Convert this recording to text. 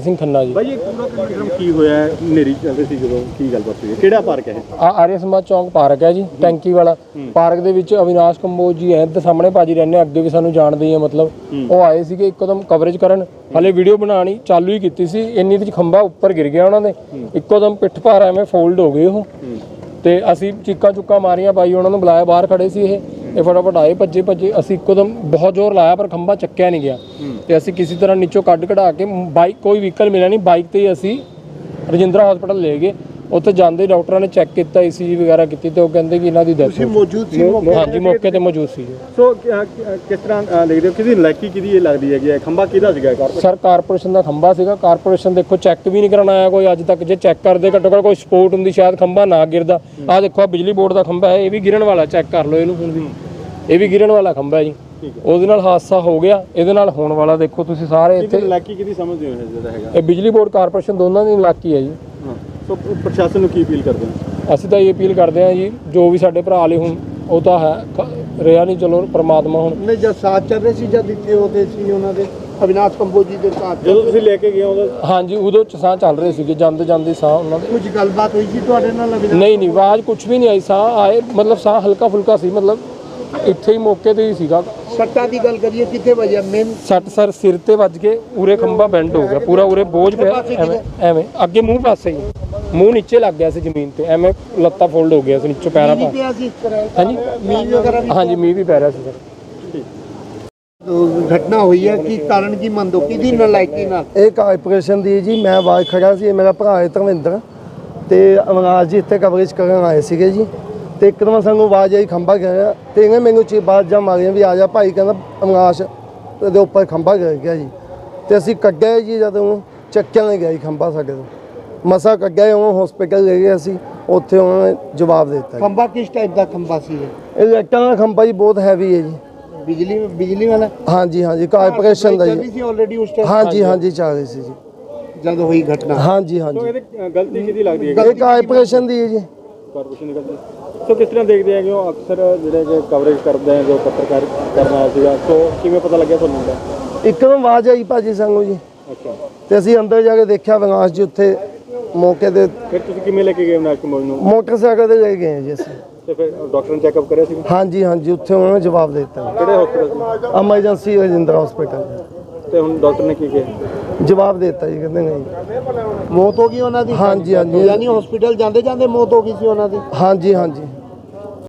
ਸਿੰਘ ਖੰਨਾ ਜੀ। ਭਾਈ ਇਹ ਪੂਰਾ ਪ੍ਰੋਗਰਾਮ ਕੀ ਹੋਇਆ? ਹੈ? ਹਨੇਰੀ ਚੱਲਦੀ ਸੀ ਜਦੋਂ ਕੀ ਗੱਲਬਾਤ ਹੋਈ? ਹੈ? ਕਿਹੜਾ ਪਾਰਕ ਹੈ ਇਹ? ਆ ਆਰੀਆ ਸਮਾਜ ਚੌਂਕ ਪਾਰਕ ਹੈ ਜੀ ਟੈਂਕੀ ਵਾਲਾ। ਪਾਰਕ ਦੇ ਵਿੱਚ ਅਵਿਨਾਸ਼ ਕੰਬੋਜ ਜੀ ਹੈ ਤੇ ਸਾਹਮਣੇ ਭਾਜੀ ਰਹਿੰਦੇ ਆ, ਅੱਗੇ ਵੀ ਸਾਨੂੰ ਜਾਣਦੇ ਹੀ ਆ ਮਤਲਬ। ਉਹ ਆਏ ਸੀਗੇ ਇੱਕਦਮ ਕਵਰੇਜ ਕਰਨ। ਹਲੇ ਵੀਡੀਓ ਬਣਾਣੀ ਚਾਲੂ ਹੀ ਕੀਤੀ ਸੀ ਇੰਨੀ ਦੇ ਖੰਭਾ ਉੱਪਰ ਗਿਰ ਗਿਆ ਉਹਨਾਂ ਦੇ। ਇੱਕੋਦਮ ਪਿੱਠ ਭਾਰ ਐਵੇਂ ਫੋਲਡ ਹੋ ਗਏ ਉਹ। ਤੇ ਅਸੀਂ ਚੀਕਾਂ ਚੁੱਕਾਂ ਮਾਰੀਆਂ ਬਾਈ ਉਹਨਾਂ ਨੂੰ ਬੁਲਾਇਆ ਬਾਹਰ ਖੜੇ ਸੀ ਇਹ। ਇਹ ਫਟਾਫਟ ਆਏ ਭੱਜੇ ਭੱਜੇ। ਅਸੀਂ ਇੱਕੋਦਮ ਬਹੁਤ ਜ਼ੋਰ ਲਾਇਆ ਪਰ ਖੰਭਾ ਚੱਕਿਆ ਨਹੀਂ ਗਿਆ। ਤੇ ਅਸੀਂ ਕਿਸੇ ਤਰ੍ਹਾਂ ਨੀਚੋਂ ਕੱਢ ਕਢਾ ਕੇ ਬਾਈਕ ਕੋਈ ਵਹੀਕਲ ਮਿਲਿਆ ਨਹੀਂ। ਬਾਈਕ ਤੇ ਹੀ ਅਸੀਂ ਰਜਿੰਦਰਾ ਹਸਪੀਟਲ ਲੈ ਗਏ। ਉੱਥੇ ਜਾਂਦੇ ਡਾਕਟਰਾਂ ਨੇ ਚੈੱਕ ਕੀਤਾ ਈਸੀਜੀ ਵਗੈਰਾ ਕੀਤੀ ਤੇ ਉਹ ਕਹਿੰਦੇ ਕਿ ਇਹਨਾਂ ਦੀ ਡੈਥ ਤੁਸੀਂ ਮੌਜੂਦ ਸੀ ਹਾਂਜੀ ਮੌਕੇ ਤੇ ਮੌਜੂਦ ਸੀ। ਸੋ ਕਿਸ ਤਰ੍ਹਾਂ ਦੇਖਦੇ ਹੋ ਕਿਹਦੀ ਨਲਾਇਕੀ ਕਿਹਦੀ ਇਹ ਲੱਗਦੀ ਹੈਗੀ ਹੈ? ਖੰਭਾ ਕਿਹਦਾ ਸੀਗਾ ਕਾਰਪੋਰੇਟ ਸਰ ਕਾਰਪੋਰੇਸ਼ਨ ਦਾ ਖੰਭਾ ਸੀਗਾ। ਕਾਰਪੋਰੇਸ਼ਨ ਦੇਖੋ ਚੈੱਕ ਵੀ ਨਹੀਂ ਕਰਨ ਆਇਆ ਕੋਈ। ਅੱਜ ਤੱਕ ਜੇ ਚੈੱਕ ਕਰਦੇ ਘੱਟੋ ਘੱਟ ਕੋਈ ਸਪੋਰਟ ਹੁੰਦੀ ਸ਼ਾਇਦ ਖੰਭਾ ਨਾ ਗਿਰਦਾ। ਆਹ ਦੇਖੋ ਆਹ ਬਿਜਲੀ ਬੋਰਡ ਦਾ ਖੰਭਾ ਹੈ ਇਹ ਵੀ ਗਿਰਨ ਵਾਲਾ। ਚੈੱਕ ਕਰ ਲਓ ਇਹਨੂੰ ਹੁਣ ਵੀ। ਇਹ ਵੀ ਗਿਰਨ ਵਾਲਾ ਖੰਭਾ ਹੈ। ਜੀ ਉਹਦੇ ਨਾਲ ਹਾਦਸਾ ਹੋ ਗਿਆ। ਇਹਦੇ ਨਾਲ ਹੋਣ ਵਾਲਾ ਦੇਖੋ ਤੁਸੀਂ ਸਾਰੇ ਇੱਥੇ ਨਲਾਇਕੀ ਕਿਹਦੀ ਸਮਝਦੇ ਹੋ ਜਿਹੜਾ ਹੈਗਾ? ਇਹ ਬਿਜਲੀ ਬੋਰਡ ਕਾਰਪੋਰੇਸ਼ਨ ਦੋਨਾਂ ਦੀ ਇਲਾਕੀ ਹੈ ਜੀ। ਸੋ ਪ੍ਰਸ਼ਾਸਨ ਨੂੰ ਕੀ ਅਪੀਲ ਕਰਦੇ ਹੋ? ਅਸੀਂ ਤਾਂ ਇਹ ਅਪੀਲ ਕਰਦੇ ਹਾਂ ਜੀ ਜੋ ਵੀ ਸਾਡੇ ਭਰਾ ਲਈ ਹੁਣ ਉਹ ਤਾਂ ਹੈ। ਰਿਹਾ ਨਹੀਂ ਚਲੋ ਪ੍ਰਮਾਤਮਾ ਹੁਣ। ਨੇ ਜਦ ਸਾਥ ਚੱਲ ਰਹੇ ਸੀ ਜਦ ਇੱਥੇ ਉਹਦੇ ਸੀ ਉਹਨਾਂ ਦੇ। ਅਵਿਨਾਸ਼ ਕੰਬੋਜ ਦੇ ਸਾਥ। ਜਦੋਂ ਤੁਸੀਂ ਲੈ ਕੇ ਗਏ ਉਦੋਂ ਹਾਂਜੀ ਉਦੋਂ ਚ ਸਾਹ ਚੱਲ ਰਹੇ ਸੀਗੇ ਜਾਂਦੇ ਜਾਂਦੇ ਸਾਹ ਉਹਨਾਂ ਦੇ। ਕੁਝ ਗੱਲਬਾਤ ਹੋਈ ਸੀ ਤੁਹਾਡੇ ਨਾਲ ਅਵਿਨਾਸ਼? ਨਹੀਂ ਨਹੀਂ ਆਵਾਜ਼ ਕੁਝ ਵੀ ਨਹੀਂ ਆਈ ਸਾਹ ਆਏ ਮਤਲਬ ਸਾਹ ਹਲਕਾ ਫੁਲਕਾ ਸੀ ਮਤਲਬ ਇੱਥੇ ਹੀ ਮੌਕੇ ਤੇ ਹੀ ਸੀਗਾ। ਸੱਟਾਂ ਦੀ ਗੱਲ ਕਰੀਏ ਕਿੱਥੇ ਵਜਿਆ? ਮੇਨ ਸੱਟ ਸਰ ਸਿਰ ਤੇ ਵੱਜ ਕੇ ਉਰੇ ਖੰਭਾ ਬੈਂਡ ਹੋ ਗਿਆ ਪੂਰਾ ਉਰੇ ਬੋਝ ਪਿਆ ਐਵੇਂ ਐਵੇਂ ਅੱਗੇ ਮੂੰਹ ਪਾਸੇ ਹੀ। ਮੂੰਹ ਨੀਚੇ ਲੱਗ ਗਿਆ ਸੀ ਜ਼ਮੀਨ ਤੇ ਐਵੇਂ ਲੱਤਾਂ ਫੋਲਡ ਹੋ ਗਿਆ ਸੀ ਨੀਚੇ ਪੈਰਾਂ ਪਾ। ਪਿਆ ਸੀ ਹਾਂਜੀ। ਮੀਂਹ ਵਗੈਰਾ ਵੀ ਹਾਂਜੀ ਮੀਂਹ ਵੀ ਪੈ ਰਿਹਾ ਸੀ ਸਰ। ਅਹ ਘਟਨਾ ਹੋਈ ਹੈ ਕੀ ਕਾਰਨ ਕੀ ਮੰਦੋ ਕਿਹਦੀ ਨਲਾਇਕੀ ਨਾਲ? ਇਹ ਕਾਰਪੋਰੇਸ਼ਨ ਦੀ ਜੀ ਮੈਂ ਆਵਾਜ਼ ਖੜਾ ਸੀ ਇਹ ਮੇਰਾ ਭਰਾ ਹੈ ਧਰਮਿੰਦਰ ਤੇ ਅਵਨਾਸ਼ ਜੀ ਇੱਥੇ ਕਵਰੇਜ ਕਰਨ ਆਏ ਸੀਗੇ ਜੀ। ਤੇ ਇੱਕਦਮ ਸਾਨੂੰ ਆਵਾਜ਼ ਆਈ ਖੰਭਾ ਗਿਆ। ਤੇ ਇਹਨੇ ਮੈਨੂੰ ਚੀ ਬਾਅਦ ਜਾਂ ਮਾਰੀਆਂ ਵੀ ਆ ਜਾ ਭਾਈ ਕਹਿੰਦਾ ਅਵਨਾਸ਼ ਦੇ ਉੱਪਰ ਖੰਭਾ ਗਿਰ ਗਿਆ ਜੀ। ਤੇ ਅਸੀਂ ਕੱਢਿਆ ਜੀ ਜਦੋਂ ਚੱਕਿਆ ਨਹੀਂ ਗਿਆ ਜੀ ਖੰਭਾ ਸਾਡੇ ਤੋਂ। ਮਸਾ ਕੱਢਿਆ ਉਹ ਹਸਪੀਟਲ ਲੈ ਗਏ ਅਸੀਂ ਉੱਥੇ ਉਹਨਾਂ ਨੇ ਜਵਾਬ ਦੇ ਦਿੱਤਾ। ਖੰਭਾ ਕਿਸ ਟਾਈਪ ਦਾ ਖੰਭਾ ਸੀ ਇਹ? ਇਹ ਲਾਈਟਾਂ ਦਾ ਖੰਭਾ ਜੀ ਬਹੁਤ ਹੈਵੀ ਹੈ ਜੀ। ਬਿਜਲੀ ਬਿਜਲੀ ਵਾਲਾ? ਹਾਂਜੀ ਹਾਂਜੀ ਕਾਰਪੋਰੇਸ਼ਨ ਦਾ ਚੱਲੀ ਜੀ ਸੀ ਆਲਰੇਡੀ ਉਸ ਟਾਈਮ ਹਾਂਜੀ ਹਾਂਜੀ ਚੱਲ ਰਹੀ ਸੀ ਜੀ। ਜਦ ਹੋਈ ਘਟਨਾ। ਹਾਂਜੀ ਹਾਂਜੀ। ਇਹਦੇ ਗਲਤੀ ਕਿਹਦੀ ਲੱਗਦੀ ਹੈ? ਇਹ ਕਾਰਪੋਰੇਸ਼ਨ ਦੀ ਹੈ ਜੀ। ਕਾਰਪੋਰੇਸ਼ਨ ਦੀ ਗਲਤੀ ਸੋ ਕਿਸ ਤਰ੍ਹਾਂ ਦੇਖਦੇ ਹੈਗੇ ਹੋ ਅਕਸਰ ਜਿਹੜੇ ਕਿ ਕਵਰੇਜ ਕਰਦੇ ਆ ਜੋ ਪੱਤਰਕਾਰ ਕਰਨ ਆਇਆ ਸੀਗਾ? ਸੋ ਕਿਵੇਂ ਪਤਾ ਲੱਗਿਆ ਤੁਹਾਨੂੰ ਇਹਦਾ ਇੱਕਦਮ ਆਵਾਜ਼ ਆਈ ਭਾਜੀ ਸਾਨੂੰ ਜੀ। ਅੱਛਾ। ਤੇ ਅਸੀਂ ਅੰਦਰ ਜਾ ਕੇ ਦੇਖਿਆ ਵਿਨਾਸ਼ ਜੀ ਉੱਥੇ ਮੌਕੇ ਤੇ ਫਿਰ ਤੁਸੀਂ ਕਿਵੇਂ ਲੈ ਕੇ ਗਏ ਅਵਨਾਸ਼ ਕੁਮਾਰ ਨੂੰ? ਮੋਟਰਸਾਈਕਲ ਤੇ ਲੈ ਗਏ ਜੀ ਅਸੀਂ। ਤੇ ਫਿਰ ਡਾਕਟਰ ਨੇ ਚੈੱਕਅਪ ਕਰਿਆ ਸੀ? ਹਾਂਜੀ ਹਾਂਜੀ ਉੱਥੇ ਉਹਨਾਂ ਨੇ ਜਵਾਬ ਦੇ ਦਿੱਤਾ। ਕਿਹੜੇ ਹਸਪੀਟਲ ਐਮਰਜੈਂਸੀ ਰਜਿੰਦਰਾ ਹਸਪੀਟਲ ਤੇ ਹੁਣ ਡਾਕਟਰ ਨੇ ਕੀ ਕਿਹਾ? ਜਵਾਬ ਦੇ ਦਿੱਤਾ ਜੀ ਕਹਿੰਦੇ ਨਹੀਂ। ਮੌਤ ਹੋ ਗਈ ਉਹਨਾਂ ਦੀ? ਹਾਂਜੀ ਹਾਂਜੀ। ਯਾਨੀ ਹਸਪੀਟਲ ਜਾਂਦੇ ਜਾਂਦੇ ਮੌਤ ਹੋ ਗਈ ਸੀ ਉਹਨਾਂ ਦੀ? ਹਾਂਜੀ ਹਾਂਜੀ।